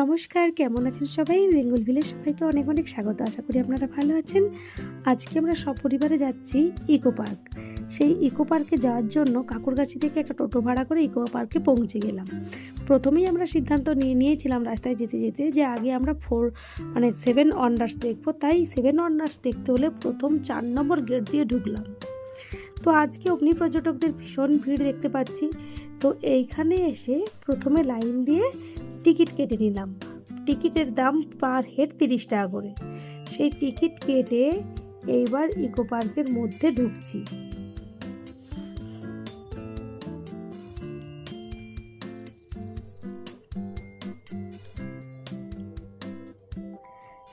নমস্কার, কেমন আছেন সবাই? বেঙ্গল ভিলের সবাইকে অনেক অনেক স্বাগত। আশা করি আপনারা ভালো আছেন। আজকে আমরা সপরিবারে যাচ্ছি ইকো পার্ক। সেই ইকো পার্কে যাওয়ার জন্য কাকুরগাছি থেকে একটা টোটো ভাড়া করে ইকো পার্কে পৌঁছে গেলাম। প্রথমেই আমরা সিদ্ধান্ত নিয়ে নিয়েছিলাম রাস্তায় যেতে যেতে যে আগে আমরা ফোর মানে সেভেন অন্ডার্স দেখব। তাই সেভেন অন্ডার্স দেখতে হলে প্রথম চার নম্বর গেট দিয়ে ঢুকলাম। তো আজকে অগ্নি পর্যটকদের ভীষণ ভিড় দেখতে পাচ্ছি। তো এইখানে এসে প্রথমে লাইন দিয়ে টিকিট কেটে নিলাম। টিকিটের দাম পার হেড তিরিশ টাকা করে। সেই টিকিট কেটে এইবার ইকো পার্কের মধ্যে ঢুকছি।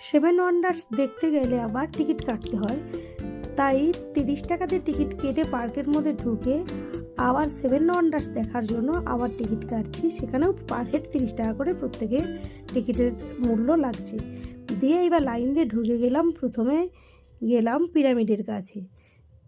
সেভেন ওয়ান্ডার্স দেখতে গেলে আবার টিকিট কাটতে হয়। তাই তিরিশ টাকাতে টিকিট কেটে পার্কের মধ্যে ঢুকে আবার সেভেন ওয়ান্ডার্স দেখার জন্য আবার টিকিট কাটছি। সেখানেও পার হেড তিরিশ টাকা করে প্রত্যেকে টিকিটের মূল্য লাগছে। দিয়ে এবার লাইন দিয়ে ঢুকে গেলাম, প্রথমে গেলাম পিরামিডের কাছে।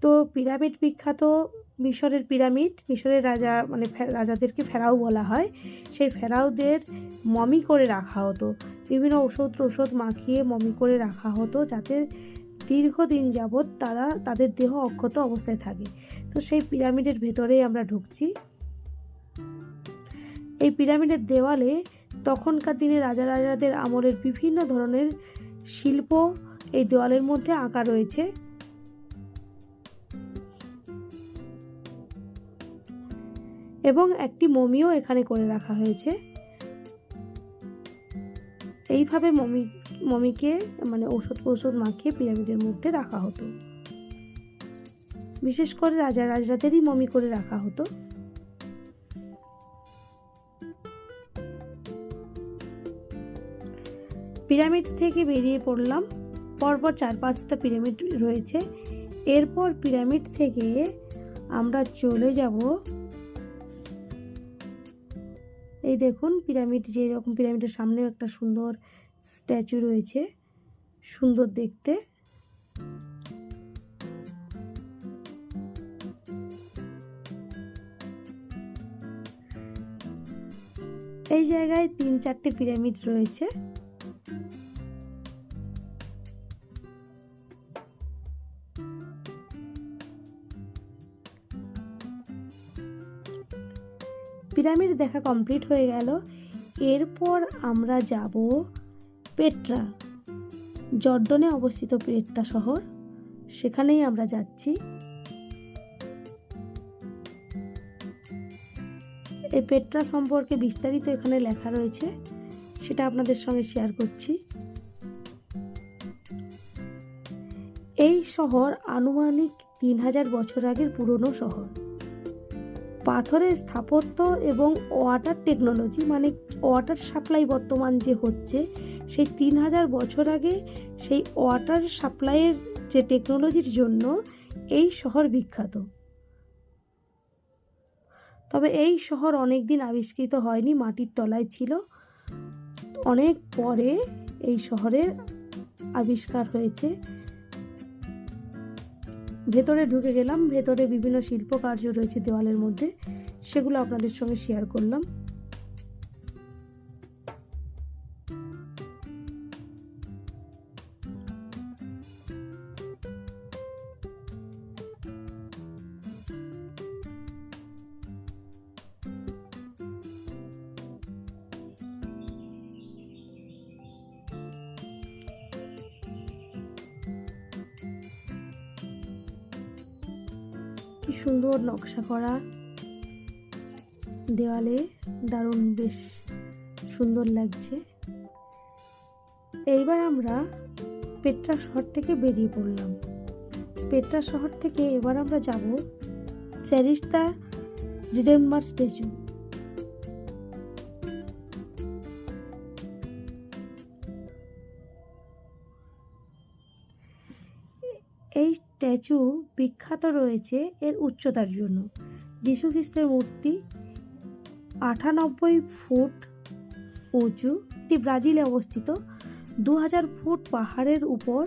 তো পিরামিড বিখ্যাত মিশরের পিরামিড, মিশরের রাজা মানে রাজাদেরকে ফেরাও বলা হয়। সেই ফেরাওদের মমি করে রাখা হতো। বিভিন্ন ওষুধ ওষুধ মাখিয়ে মমি করে রাখা হতো যাতে দীর্ঘদিন যাবৎ তারা, তাদের দেহ অক্ষত অবস্থায় থাকে। তো সেই পিরামিডের ভেতরেই আমরা ঢুকছি। এই পিরামিডের দেওয়ালে তখনকার দিনে রাজা রাজাদের আমলের বিভিন্ন ধরনের শিল্প এই দেওয়ালের মধ্যে আঁকা রয়েছে। এবং একটি মমিও এখানে করে রাখা হয়েছে। এইভাবে মমি, মমিকে মানে ওষুধ ওষুধ মাখিয়ে পিরামিডের মধ্যে রাখা হতো। বিশেষ করে রাজা রাজাদেরই মমি করে রাখা হতো। পিরামিড থেকে বেরিয়ে পড়লাম। পরপর চার পাঁচটা পিরামিড রয়েছে। এরপর পিরামিড থেকে আমরা চলে যাব এই দেখুন পিরামিড যে রকম পিরামিডের সামনেও একটা সুন্দর স্ট্যাচু রয়েছে, সুন্দর দেখতে। এই জায়গায় তিন চারটে পিরামিড রয়েছে। পিরামিড দেখা কমপ্লিট হয়ে গেল। এরপর আমরা যাব পেট্রা। জর্ডনে অবস্থিত পেট্রা শহর। সেখানেই আমরা যাচ্ছি। এই পেট্রা সম্পর্কে বিস্তারিত এখানে লেখা রয়েছে। সেটা আপনাদের সঙ্গে শেয়ার করছি। এই শহর আনুমানিক তিন হাজার বছর আগের পুরনো শহর। পাথরের স্থাপত্য এবং ওয়াটার টেকনোলজি মানে ওয়াটার সাপ্লাই বর্তমান যে হচ্ছে, সেই তিন হাজার বছর আগে সেই ওয়াটার সাপ্লাইয়ের যে টেকনোলজির জন্য এই শহর বিখ্যাত। তবে এই শহর অনেক দিন আবিষ্কৃত হয়নি, মাটির তলায় ছিল। অনেক পরে এই শহরের আবিষ্কার হয়েছে। ভেতরে ঢুকে গেলাম, ভেতরে বিভিন্ন শিল্প কার্য রয়েছে দেওয়ালের মধ্যে, সেগুলো আপনাদের সঙ্গে শেয়ার করলাম। কি সুন্দর নকশা করা। দেওয়ালে দারুণ বেশ সুন্দর লাগছে। এইবার আমরা পেট্রা শহর থেকে বেরিয়ে পড়লাম। পেট্রা শহর থেকে এবার আমরা যাব চ্যারিস্তা রিডেম্বার স্ট্যাচু। স্ট্যাচু বিখ্যাত রয়েছে এর উচ্চতার জন্য। যীশু খ্রিস্টের মূর্তি আটানব্বই ফুট উঁচু, এটি ব্রাজিলে অবস্থিত। দু হাজার ফুট পাহাড়ের উপর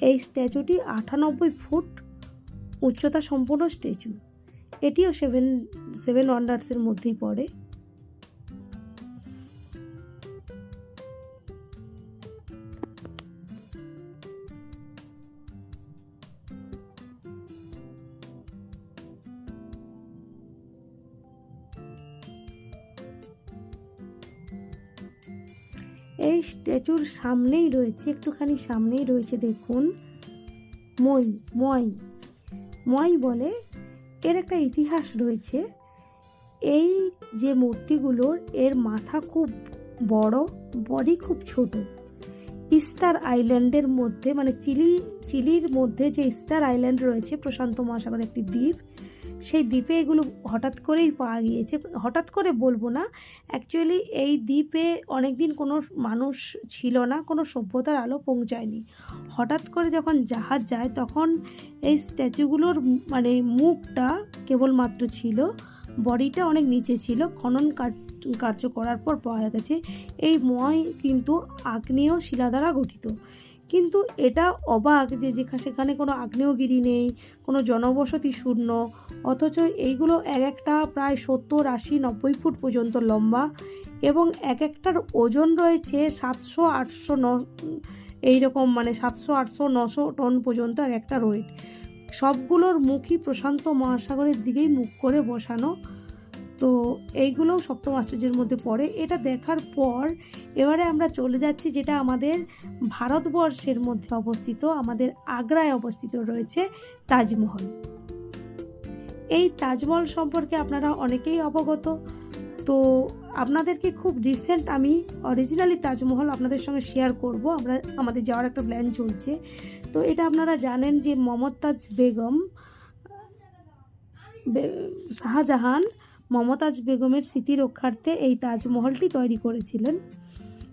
এই স্ট্যাচুটি আটানব্বই ফুট উচ্চতা সম্পন্ন স্ট্যাচু। এটিও সেভেন সেভেন ওয়ান্ডার্সের মধ্যেই পড়ে। স্ট্যাচুর সামনেই রয়েছে, একটুখানি সামনেই রয়েছে, দেখুন। মই মই মই বলে এর একটা ইতিহাস রয়েছে। এই যে মূর্তিগুলোর, এর মাথা খুব বড় বডি খুব ছোট। ইস্টার আইল্যান্ডের মধ্যে মানে চিলি, চিলির মধ্যে যে ইস্টার আইল্যান্ড রয়েছে, প্রশান্ত মহাসাগর একটি দ্বীপ সেই দ্বীপে এগুলো হঠাৎ করেই পাওয়া গিয়েছে। হঠাৎ করে বলব না অ্যাকচুয়ালি এই দ্বীপে অনেক দিন কোনো মানুষ ছিল না, কোনো সভ্যতার আলো পৌঁছায়নি। হঠাৎ করে যখন জাহাজ যায়, তখন এই স্ট্যাচুগুলোর মানে মুখটা কেবলমাত্র ছিল, বডিটা অনেক নিচে ছিল, খনন কার্য করার পর পাওয়া গেছে। এই ময় কিন্তু আগ্নেয় শিলা দ্বারা গঠিত। কিন্তু এটা অবাক যে যেখানে সেখানে কোনো আগ্নেয়গিরি নেই, কোনো জনবসতি শূন্য, অথচ এইগুলো এক একটা প্রায় সত্তর, আশি, নব্বই ফুট পর্যন্ত লম্বা এবং এক একটার ওজন রয়েছে সাতশো, আটশো, ন এইরকম মানে সাতশো, আটশো, নশো টন পর্যন্ত এক একটা ওয়েট সবগুলোর মুখই প্রশান্ত মহাসাগরের দিকেই মুখ করে বসানো তো এইগুলোও সপ্তম আশ্চর্যের মধ্যে পড়ে। এটা দেখার পর এবারে আমরা চলে যাচ্ছি যেটা আমাদের ভারতবর্ষের মধ্যে অবস্থিত, আমাদের আগ্রায় অবস্থিত রয়েছে তাজমহল। এই তাজমহল সম্পর্কে আপনারা অনেকেই অবগত। তো আপনাদেরকে খুব রিসেন্ট আমি অরিজিনালি তাজমহল আপনাদের সঙ্গে শেয়ার করব। আমরা, আমাদের যাওয়ার একটা প্ল্যান চলছে। তো এটা আপনারা জানেন যে মমতাজ বেগম শাহজাহান মমতাজ বেগমের স্মৃতি রক্ষার্থে এই তাজমহলটি তৈরি করেছিলেন।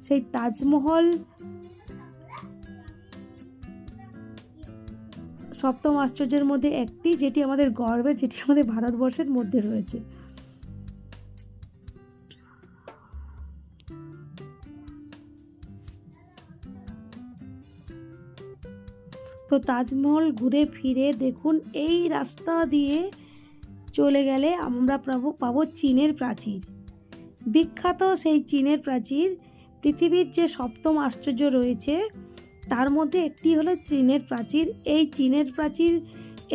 সেই তাজমহল সপ্তম আশ্চর্যের মধ্যে একটি, যেটি আমাদের গর্বের, যেটি আমাদের ভারতবর্ষের মধ্যে রয়েছে। তো তাজমহল ঘুরে ফিরে দেখুন, এই রাস্তা দিয়ে চলে গেলে আমরা পাবো পাবো চীনের প্রাচীর। বিখ্যাত সেই চীনের প্রাচীর পৃথিবীর যে সপ্তম আশ্চর্য রয়েছে, তার মধ্যে একটি হলো চীনের প্রাচীর। এই চীনের প্রাচীর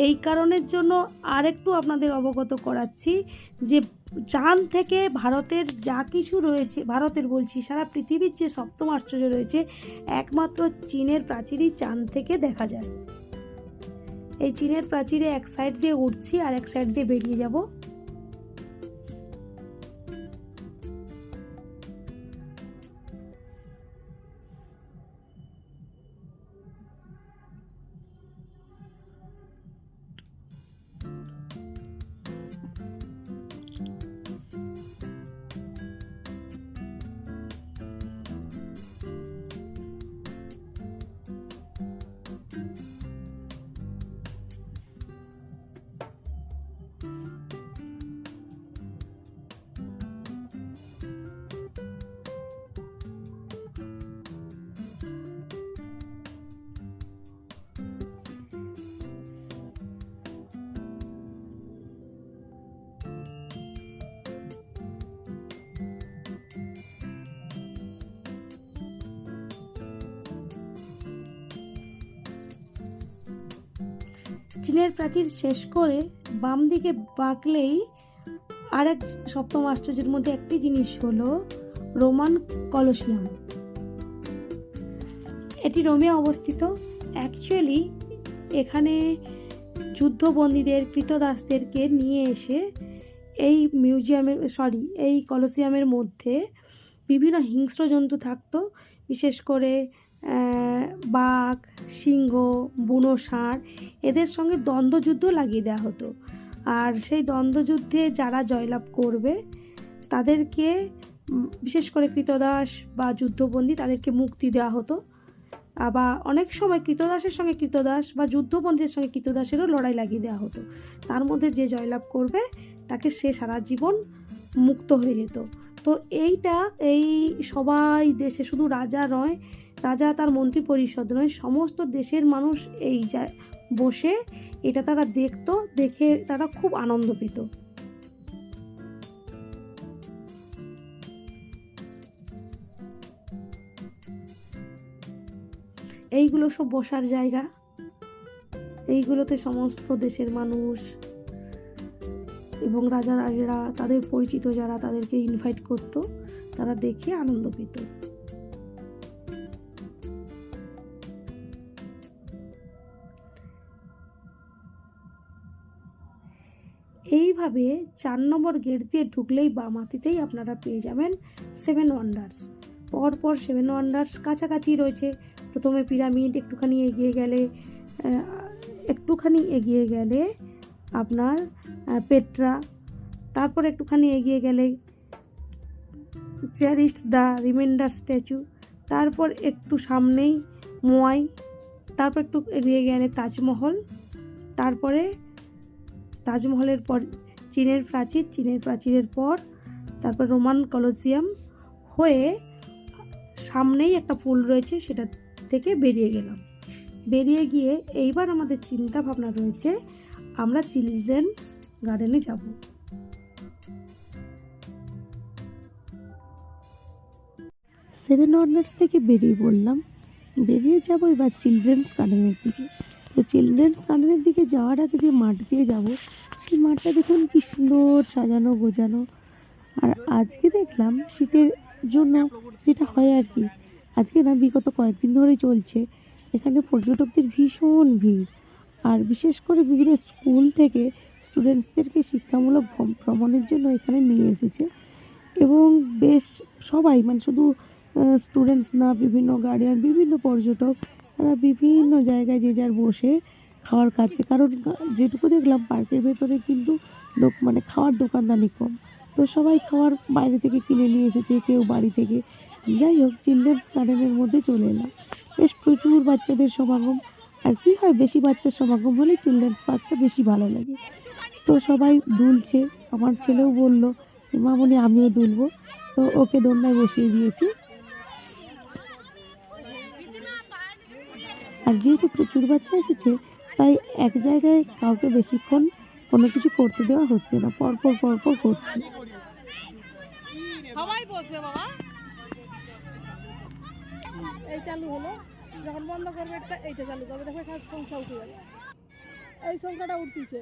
এই কারণের জন্য আরেকটু আপনাদের অবগত করাচ্ছি যে চাঁদ থেকে ভারতের যা কিছু রয়েছে, ভারতের বলছি, সারা পৃথিবীর যে সপ্তম আশ্চর্য রয়েছে, একমাত্র চীনের প্রাচীরই চাঁদ থেকে দেখা যায়। এই চীনের প্রাচীরে এক সাইড দিয়ে উঠছি আর এক সাইড দিয়ে বেরিয়ে যাব। চীনের প্রাচীর শেষ করে বাম দিকে বাঁকলেই আর এক সপ্তম আশ্চর্যের মধ্যে একটি জিনিস হলো রোমান কলসিয়াম। এটি রোমে অবস্থিত। অ্যাকচুয়ালি এখানে যুদ্ধবন্দীদের, কৃতদাসদেরকে নিয়ে এসে এই মিউজিয়ামের সরি এই কলসিয়ামের মধ্যে বিভিন্ন হিংস্র জন্তু থাকতো। বিশেষ করে বাঘ, সিংহ, বুনো ষাঁড়, এদের সঙ্গে দ্বন্দ্বযুদ্ধ লাগিয়ে দেওয়া হতো। আর সেই দ্বন্দ্বযুদ্ধে যারা জয়লাভ করবে, তাদেরকে বিশেষ করে কৃতদাস বা যুদ্ধবন্দী তাদেরকে মুক্তি দেওয়া হতো। বা অনেক সময় কৃতদাসের সঙ্গে কৃতদাস বা যুদ্ধবন্দীর সঙ্গে কৃতদাসেরও লড়াই লাগিয়ে দেওয়া হতো। তার মধ্যে যে জয়লাভ করবে, তাকে সে সারা জীবন মুক্ত হয়ে যেত। তো এইটা, এই সবাই দেশে শুধু রাজা নয় রাজা তার মন্ত্রী পরিষদ নয়, সমস্ত দেশের মানুষ এই যা, বসে এটা তারা দেখতো, দেখে তারা খুব আনন্দ পেত। এইগুলো সব বসার জায়গা। এইগুলোতে সমস্ত দেশের মানুষ এবং রাজা রাজারা তাদের পরিচিত যারা, তাদেরকে ইনভাইট করতো, তারা দেখে আনন্দ পেত। এইভাবে চার নম্বর গেট দিয়ে ঢুকলেই বাম হাতিতেই আপনারা পেয়ে যাবেন সেভেন ওয়ান্ডার্স পরপর সেভেন ওয়ান্ডার্স কাছাকাছি রয়েছে। প্রথমে পিরামিড একটুখানি এগিয়ে গেলে একটুখানি এগিয়ে গেলে আপনার পেট্রা তারপর একটুখানি এগিয়ে গেলে চেরিস্ট দ্য রিমাইন্ডার স্ট্যাচু তারপর একটু সামনেই মোয়াই, তারপর একটু এগিয়ে গেলে তাজমহল, তারপরে তাজমহলের পর চীনের প্রাচীর, চীনের প্রাচীরের পর তারপর রোমান কলোসিয়াম হয়ে সামনেই একটা পুল রয়েছে, সেটা থেকে বেরিয়ে গেলাম। বেরিয়ে গিয়ে এইবার আমাদের চিন্তা ভাবনা রয়েছে, আমরা চিলড্রেন্স গার্ডেনে যাব। সেভেন ওয়ান্ডার্স থেকে বেরিয়ে পড়লাম। বেরিয়ে যাব এবার চিলড্রেন্স গার্ডেনের দিকে। তো চিলড্রেন্স গার্ডেনের দিকে যাওয়ার আগে যে মাঠ দিয়ে যাব মাঠটা দেখুন কি সুন্দর সাজানো গোজানো আর আজকে দেখলাম শীতের জন্য যেটা হয় আর কি, আজকে না বিগত কয়েকদিন ধরেই চলছে। এখানে পর্যটকদের ভীষণ ভিড়। আর বিশেষ করে বিভিন্ন স্কুল থেকে স্টুডেন্টসদেরকে শিক্ষামূলক ভ্রম- ভ্রমণের জন্য এখানে নিয়ে এসেছে। এবং বেশ সবাই মানে শুধু স্টুডেন্টস না, বিভিন্ন গার্ডিয়ান, বিভিন্ন পর্যটক, তারা বিভিন্ন জায়গায় যে যার বসে খাবার কাছে। কারণ যেটুকু দেখলাম পার্কের ভেতরে কিন্তু লোক মানে খাওয়ার দোকানদানি কম। তো সবাই খাওয়ার বাইরে থেকে কিনে নিয়ে এসেছে, কেউ বাড়ি থেকে। যাই হোক, চিলড্রেন্স গার্ডেনের মধ্যে চলে এলাম। বেশ প্রচুর বাচ্চাদের সমাগম। আর কি হয়, বেশি বাচ্চার সমাগম হলে চিলড্রেন্স পার্কটা বেশি ভালো লাগে। তো সবাই দুলছে। আমার ছেলেও বলল মামনি, আমিও দুলবো। তো ওকে দোলনায় বসিয়ে দিয়েছি। আর যেহেতু প্রচুর বাচ্চা এসেছে তাই এক জায়গায় কাউকে বেশিক্ষণ কোনো কিছু করতে দেওয়া হচ্ছে না। পরপর পরপর করছে। সবাই বসবে বাবা। এই চালু হলো। যখন বন্ধ করবে একটা এইটা চালু করবে। দেখো এখানে সংখ্যা উঠে যাবে এই সংখ্যাটা উঠতেছে।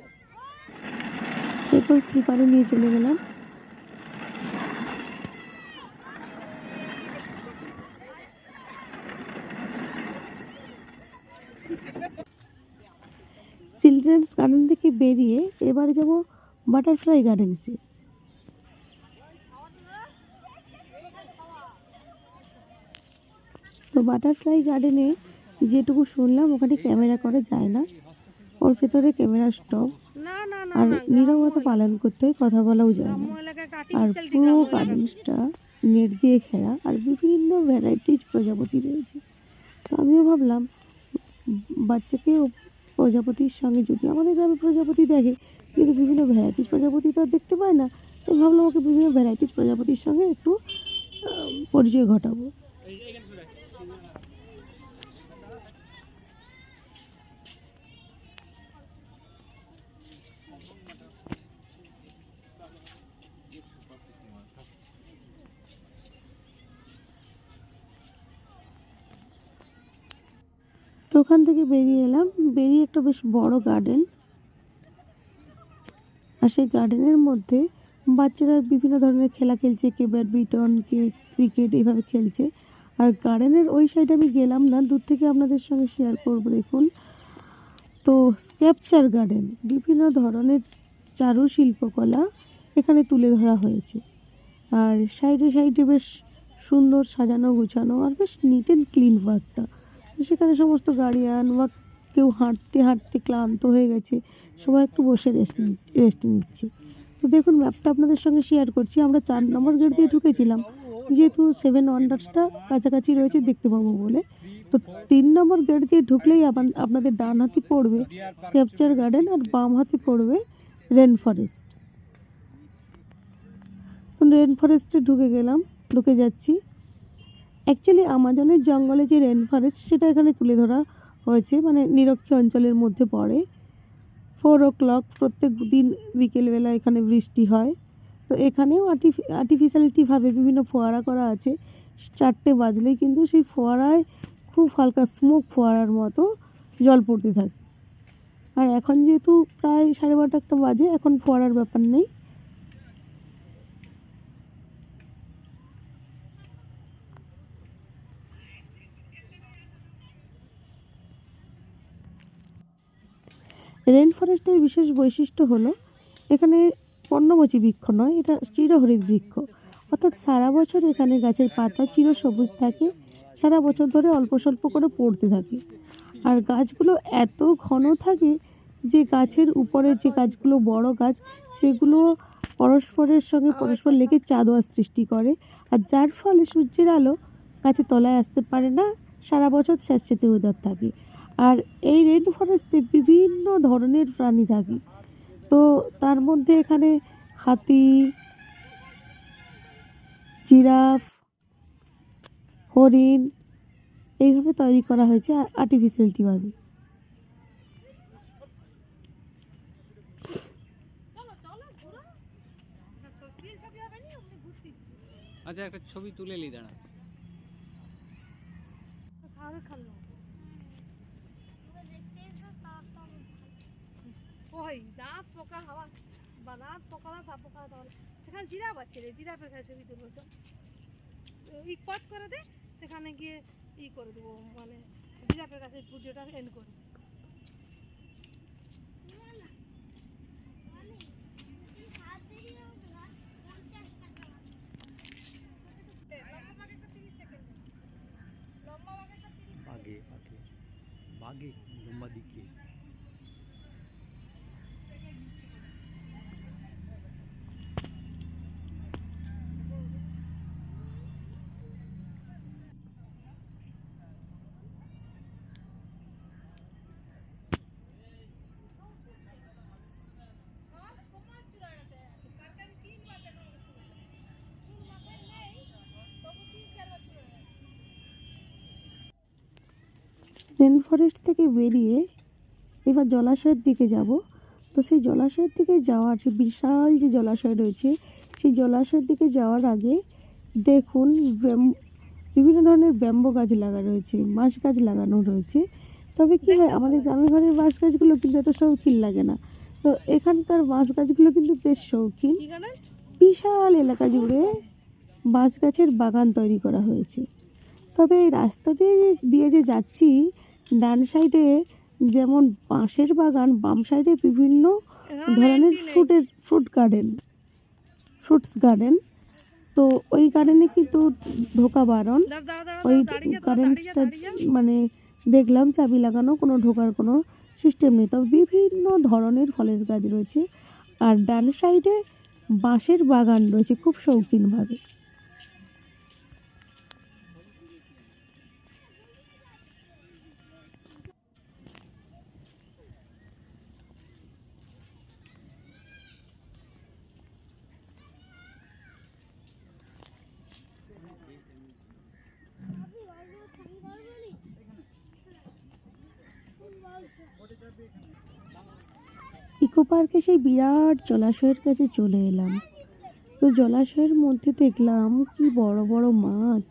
এরপর স্লিপারে নিয়ে চলে গেলাম চিলড্রেন্স গার্ডেন থেকে বেরিয়ে এবারে যাব বাটারফ্লাই গার্ডেন্সে তো বাটারফ্লাই গার্ডেনে যেটুকু শুনলাম ওখানে ক্যামেরা করা যায় না। ওর ভেতরে ক্যামেরা স্টপ আর নীরবতা পালন করতে হয় কথা বলাও যায় না। আর পুরো। গার্ডেনসটা নেট দিয়ে ঘেরা আর বিভিন্ন ভ্যারাইটিস প্রজাপতি রয়েছে। তো আমিও ভাবলাম বাচ্চাকে প্রজাপতির সঙ্গে যদি আমাদের গ্রামে প্রজাপতি দেখে, কিন্তু বিভিন্ন ভ্যারাইটিস প্রজাপতি তো আর দেখতে পায় না, তাই ভাবলাম ওকে বিভিন্ন ভ্যারাইটিস প্রজাপতির সঙ্গে একটু পরিচয় ঘটাবো। ওখান থেকে বেরিয়ে এলাম। বেরিয়ে একটা বেশ বড় গার্ডেন আর সেই গার্ডেনের মধ্যে বাচ্চারা বিভিন্ন ধরনের খেলা খেলছে, কে ব্যাডমিন্টন কে ক্রিকেট এইভাবে খেলছে। আর গার্ডেনের ওই সাইডে আমি গেলাম না, দূর থেকে আপনাদের সঙ্গে শেয়ার করব, দেখুন। তো স্ক্যাপচার গার্ডেন বিভিন্ন ধরনের চারু শিল্পকলা এখানে তুলে ধরা হয়েছে। আর সাইডে সাইডে বেশ সুন্দর সাজানো, গুছানো, আর বেশ নিট অ্যান্ড ক্লিন ওয়ার্কটা সেখানে সমস্ত গার্ডিয়ান বা কেউ হাঁটতে হাঁটতে ক্লান্ত হয়ে গেছে। সবাই একটু বসে রেস্ট রেস্ট নিচ্ছে। তো দেখুন ম্যাপটা আপনাদের সঙ্গে শেয়ার করছি। আমরা চার নম্বর গেট দিয়ে ঢুকেছিলাম। যেহেতু সেভেন ওয়ান্ডার্সটা কাছাকাছি রয়েছে, দেখতে পাবো বলে। তো তিন নম্বর গেট দিয়ে ঢুকলেই আপনাদের ডান হাতে পড়বে স্ক্যাপচার গার্ডেন আর বাম হাতে পড়বে রেন ফরেস্ট তো রেন ফরেস্টে ঢুকে গেলাম, ঢুকে যাচ্ছি। অ্যাকচুয়ালি আমাজনের জঙ্গলে যে রেন ফরেস্ট সেটা এখানে তুলে ধরা হয়েছে। মানে নিরক্ষী অঞ্চলের মধ্যে পড়ে। ফোর ও ক্লক প্রত্যেক দিন বিকেলবেলা এখানে বৃষ্টি হয়। তো এখানেও আর্টিফি আর্টিফিশিয়ালিটিভাবে বিভিন্ন ফোয়ারা করা আছে। চারটে বাজলেই কিন্তু সেই ফোয়ারায় খুব হালকা স্মোক ফোয়ারার মতো জল পড়তে থাকে। আর এখন যেহেতু প্রায় সাড়ে বারোটা একটা বাজে, এখন ফোয়ারার ব্যাপার নেই। রেন ফরেস্টের বিশেষ বৈশিষ্ট্য হলো, এখানে পর্ণমোচী বৃক্ষ নয়, এটা চিরহরিৎ বৃক্ষ। অর্থাৎ সারা বছর এখানে গাছের পাতা চির সবুজ থাকে, সারা বছর ধরে অল্প স্বল্প করে পড়তে থাকে। আর গাছগুলো এত ঘন থাকে যে গাছের উপরে যে গাছগুলো বড় গাছ, সেগুলো পরস্পরের সঙ্গে পরস্পর লেগে চাঁদোয়া সৃষ্টি করে। আর যার ফলে সূর্যের আলো গাছের তলায় আসতে পারে না, সারা বছর স্যাঁতস্যাঁতে ওয়েদার থাকে। আর এই রেন ফরেস্টে বিভিন্ন ধরনের প্রাণী থাকে। তো তার মধ্যে এখানে হাতি জিরাফ হরিণ এইভাবে তৈরি করা হয়েছে আর্টিফিশিয়ালটিভাবে আচ্ছা একটা ছবি তুলে নি দাঁড়া। খান দাঁত পোকা হাওয়া, বা দাঁত পোকা দাঁত পোকা তাহলে। সেখানে জিরাফ আছে রে, জিরাফের কাছে ছবি তুলবো ই কচ করে দে, সেখানে গিয়ে ই করে দেবো মানে জিরাফের কাছে ভিডিওটা এন্ড করে দেবো। আগে আগে বাঘে লম্বা দিকে রেন ফরেস্ট থেকে বেরিয়ে এবার জলাশয়ের দিকে যাব। তো সেই জলাশয়ের দিকে যাওয়ার যে বিশাল যে জলাশয় রয়েছে সেই জলাশয়ের দিকে যাওয়ার আগে দেখুন ব্যাম- বিভিন্ন ধরনের ব্যাম্বো গাছ লাগা রয়েছে বাঁশ গাছ লাগানো রয়েছে। তবে কি হয় আমাদের গ্রামের ঘরের বাঁশ গাছগুলো কিন্তু এত শৌখিন লাগে না। তো এখানকার বাঁশ গাছগুলো কিন্তু বেশ শৌখিন। বিশাল এলাকা জুড়ে বাঁশ গাছের বাগান তৈরি করা হয়েছে। তবে এই রাস্তা দিয়ে যে- দিয়ে যে যাচ্ছি ডান সাইডে যেমন বাঁশের বাগান বাম সাইডে বিভিন্ন ধরনের ফ্রুটের ফ্রুট গার্ডেন ফ্রুটস গার্ডেন তো ওই গার্ডেনে কিন্তু ঢোকা বারণ। ওই গার্ডেনসটা মানে দেখলাম চাবি লাগানো কোনো ঢোকার কোনো সিস্টেম নেই। তবে বিভিন্ন ধরনের ফলের গাছ রয়েছে। আর ডান সাইডে বাঁশের বাগান রয়েছে খুব শৌখিনভাবে পার্কে সেই বিরাট জলাশয়ের কাছে চলে এলাম। তো জলাশয়ের মধ্যে দেখলাম কি বড় বড় মাছ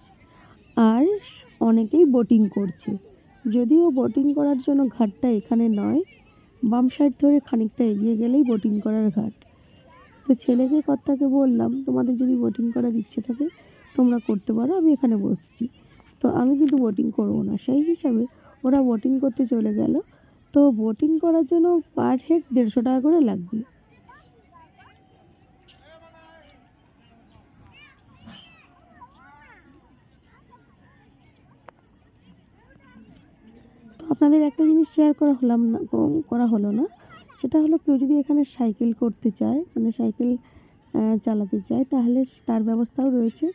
আর অনেকেই বোটিং করছে। যদিও বোটিং করার জন্য ঘাটটা এখানে নয়, বাম সাইড ধরে খানিকটা এগিয়ে গেলেই বোটিং করার ঘাট। তো ছেলেকে, কর্তাকে বললাম, তোমাদের যদি বোটিং করার ইচ্ছে থাকে, তোমরা করতে পারো, আমি এখানে বসছি। তো আমি কিন্তু বোটিং করব না। সেই হিসাবে ওরা বোটিং করতে চলে গেল। তো বোটিং করার জন্য পার হেড দেড়শো টাকা করে লাগবে। আপনাদের একটা জিনিস শেয়ার করা হলাম না করা হলো না। সেটা হলো কেউ যদি এখানে সাইকেল করতে চায় মানে সাইকেল চালাতে চায়, তাহলে তার ব্যবস্থাও রয়েছে।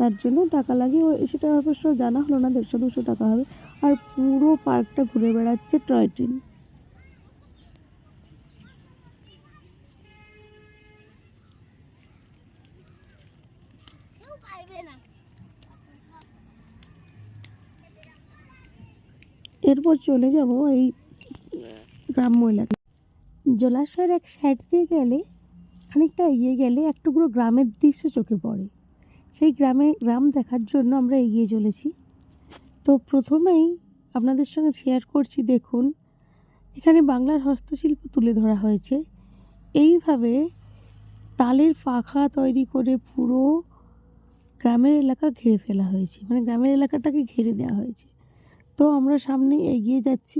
তার জন্য টাকা লাগে সেটা অবশ্য জানা হলো না, দেড়শো, দুশো টাকা হবে। আর পুরো পার্কটা ঘুরে বেড়াচ্ছে টয় ট্রেন। এরপর চলে যাব এই গ্রাম্য এলাকায় জলাশয়ের এক সাইড দিয়ে গেলে, খানিকটা এগিয়ে গেলে এক টুকরো গ্রামের দৃশ্য চোখে পড়ে। সেই গ্রামে গ্রাম দেখার জন্য আমরা এগিয়ে চলেছি। তো প্রথমেই আপনাদের সঙ্গে শেয়ার করছি, দেখুন, এখানে বাংলার হস্তশিল্প তুলে ধরা হয়েছে। এইভাবে তালের পাখা তৈরি করে পুরো গ্রামের এলাকা ঘিরে ফেলা হয়েছে। মানে গ্রামের এলাকাটাকে ঘিরে দেওয়া হয়েছে। তো আমরা সামনে এগিয়ে যাচ্ছি,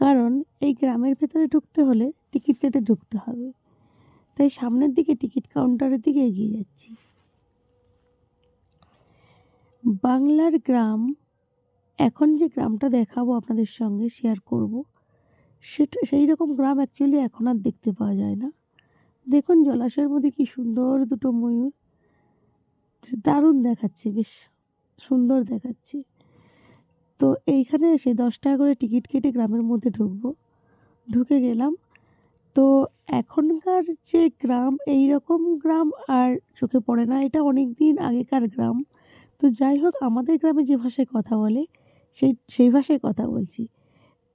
কারণ এই গ্রামের ভেতরে ঢুকতে হলে টিকিট কেটে ঢুকতে হবে। তাই সামনের দিকে টিকিট কাউন্টারের দিকে এগিয়ে যাচ্ছি। বাংলার গ্রাম, এখন যে গ্রামটা দেখাবো আপনাদের সঙ্গে শেয়ার করব, সেটা, সেই রকম গ্রাম অ্যাকচুয়ালি এখন আর দেখতে পাওয়া যায় না। দেখুন জলাশয়ের মধ্যে কি সুন্দর দুটো ময়ূর, দারুণ দেখাচ্ছে, বেশ সুন্দর দেখাচ্ছে। তো এইখানে এসে দশ টাকা করে টিকিট কেটে গ্রামের মধ্যে ঢুকবো, ঢুকে গেলাম। তো এখনকার যে গ্রাম এই রকম গ্রাম আর চোখে পড়ে না, এটা অনেক দিন আগেকার গ্রাম। তো যাই হোক, আমাদের গ্রামে যে ভাষায় কথা বলে, সেই সেই ভাষায় কথা বলছি।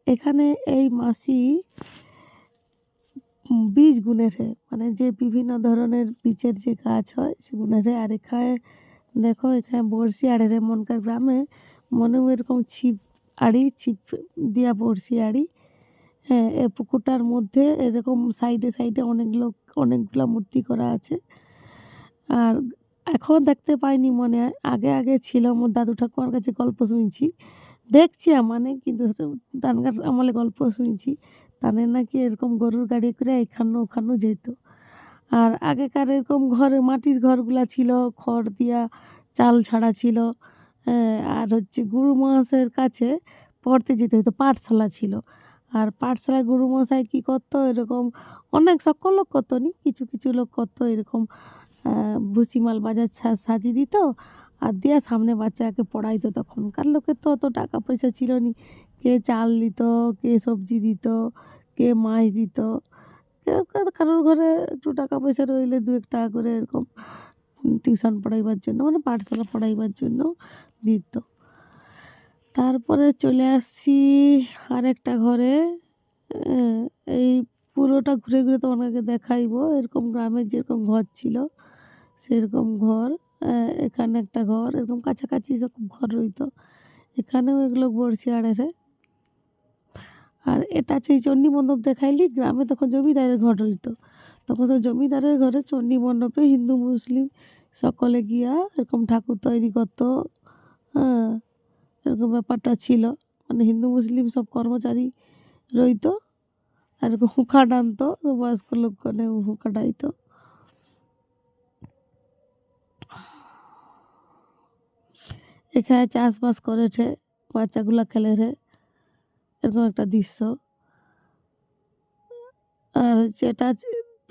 এখানে এই মাসি বীজ গুনেরে মানে যে বিভিন্ন ধরনের বীজের যে গাছ হয়, সে গুনেরে আর এখানে দেখো, এখানে বড়শি আড়ে মনকার গ্রামে মনেও এরকম ছিপ আড়ি, ছিপ দিয়া বড়শি আড়ি। হ্যাঁ এ পুকুরটার মধ্যে এরকম সাইডে সাইডে অনেকগুলো অনেকগুলো মূর্তি করা আছে। আর এখন দেখতে পাইনি মনে হয়। আগে আগে ছিল আমার দাদু ঠাকুমার কাছে গল্প শুনছি। দেখছি মানে কিন্তু তানকার আমলে গল্প শুনছি। তাদের নাকি এরকম গরুর গাড়ি করে এখানো ওখানো যেত। আর আগেকার এরকম ঘরে মাটির ঘরগুলা ছিল, খড় দিয়া চাল ছাড়া ছিল। আর হচ্ছে গুরু মহাশয়ের কাছে পড়তে যেতে হতো, পাঠশালা ছিল। আর পাঠশালায় গুরু মশাই কী করতো? এরকম অনেক, সকল লোক করতো নি? কিছু কিছু লোক করতো এরকম ভুসিমাল বাজার সাজিয়ে দিত। আর দিয়া সামনে বাচ্চাকে পড়াইতো তখনকার লোকের তো অত টাকা পয়সা ছিল নি। কে চাল দিত, কে সবজি দিত, কে মাছ দিত। কারোর ঘরে একটু টাকা পয়সা রইলে দু, এক টাকা করে এরকম টিউশন পড়াইবার জন্য মানে পাঠশালা পড়াইবার জন্য দিত। তারপরে চলে আসছি আরেকটা ঘরে। এই পুরোটা ঘুরে ঘুরে তোমাকে দেখাইবো। এরকম গ্রামের যেরকম ঘর ছিল। সেরকম ঘর এখানে একটা ঘর, এরকম কাছাকাছি সব ঘর রইতো, এখানেও এগুলো বড়শি আড়ে আর এটা সেই চণ্ডী মণ্ডপ দেখাইলি, গ্রামে তখন জমিদারের ঘর রইতো। তখন তো জমিদারের ঘরে চণ্ডী মণ্ডপে হিন্দু, মুসলিম সকলে গিয়া এরকম ঠাকুর তৈরি করতো। হ্যাঁ এরকম ব্যাপারটা ছিল। মানে হিন্দু, মুসলিম সব কর্মচারী রইতো, আর এরকম হুঁকা টানতো বয়স্ক লোকগণে হুঁকা টাইতো। এখানে চাষবাস করে ঠে বাচ্চাগুলা খেলে রে। এরকম একটা দৃশ্য। আর যেটা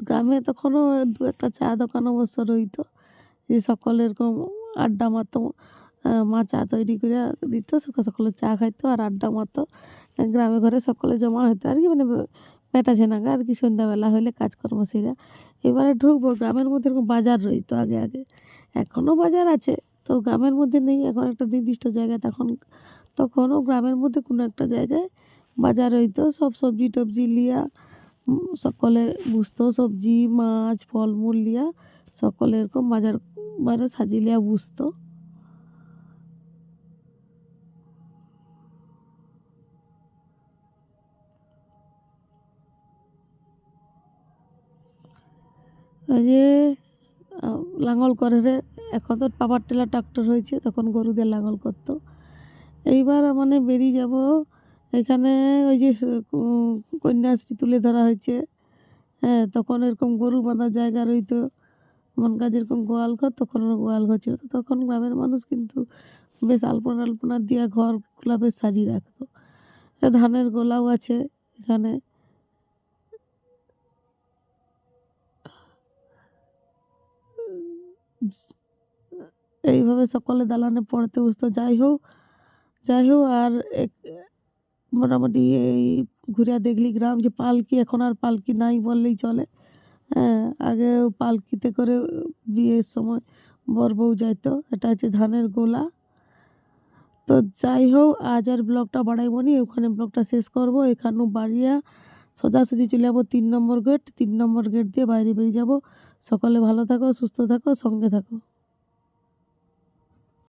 গ্রামে তখনও দু একটা চা দোকান অবশ্য রইতো। যে সকলে এরকম আড্ডা মারতো মা চা তৈরি করে দিত, সকাল সকালে চা খাইতো আর আড্ডা মারতো। গ্রামে ঘরে সকলে জমা হতো আর কি মানে পেটা ছেনাগা আর কি, সন্ধ্যাবেলা হলে কাজকর্ম সেরা। এবারে ঢুকবো, গ্রামের মধ্যে এরকম বাজার রইতো আগে আগে। এখনও বাজার আছে। তো গ্রামের মধ্যে নেই, এখন একটা নির্দিষ্ট জায়গায় তখন, তখনও গ্রামের মধ্যে কোনো একটা জায়গায় বাজার হইতো, সব সবজি টবজি লিয়া সকলে বুঝতো, সবজি, মাছ, ফলমূল লিয়া, সকলে এরকম বাজার বারে সাজিয়ে লিয়া বুঝতো। যে লাঙল করে রে এখন তো পাওয়ার টেলার ট্রাক্টর হয়েছে, তখন গরু দিয়ে লাঙল করতো। এইবার মানে বেরিয়ে যাব, এখানে ওই যে কন্যাশ্রী তুলে ধরা হয়েছে। হ্যাঁ তখন এরকম গরু বাঁধার জায়গা রইতো। মনকা যেরকম গোয়াল ঘর, তখন গোয়াল ঘর ছিল তখন গ্রামের মানুষ কিন্তু বেশ আলপনা আলপনা দিয়ে ঘরগুলা বেশ সাজিয়ে রাখতো। ধানের গোলাও আছে এখানে। এইভাবে সকলে দালানে পড়তে বসতো, যাই হোক যাই হোক, আর এক- মোটামুটি এই ঘুরে দেখলি গ্রাম যে পালকি এখন আর পালকি নাই বললেই চলে। হ্যাঁ আগে পালকিতে করে বিয়ের সময় বর বউ যাইতো, এটা হচ্ছে ধানের গোলা। তো যাই হোক, আজ আর ব্লগটা বাড়াইব নি, ওখানে ব্লগটা শেষ করব। এখানেও বাড়িয়া সোজাসুজি চলে যাব তিন নম্বর গেট, তিন নম্বর গেট দিয়ে বাইরে বেরিয়ে যাব। সকলে ভালো থাকো, সুস্থ থাকো, সঙ্গে থাকো।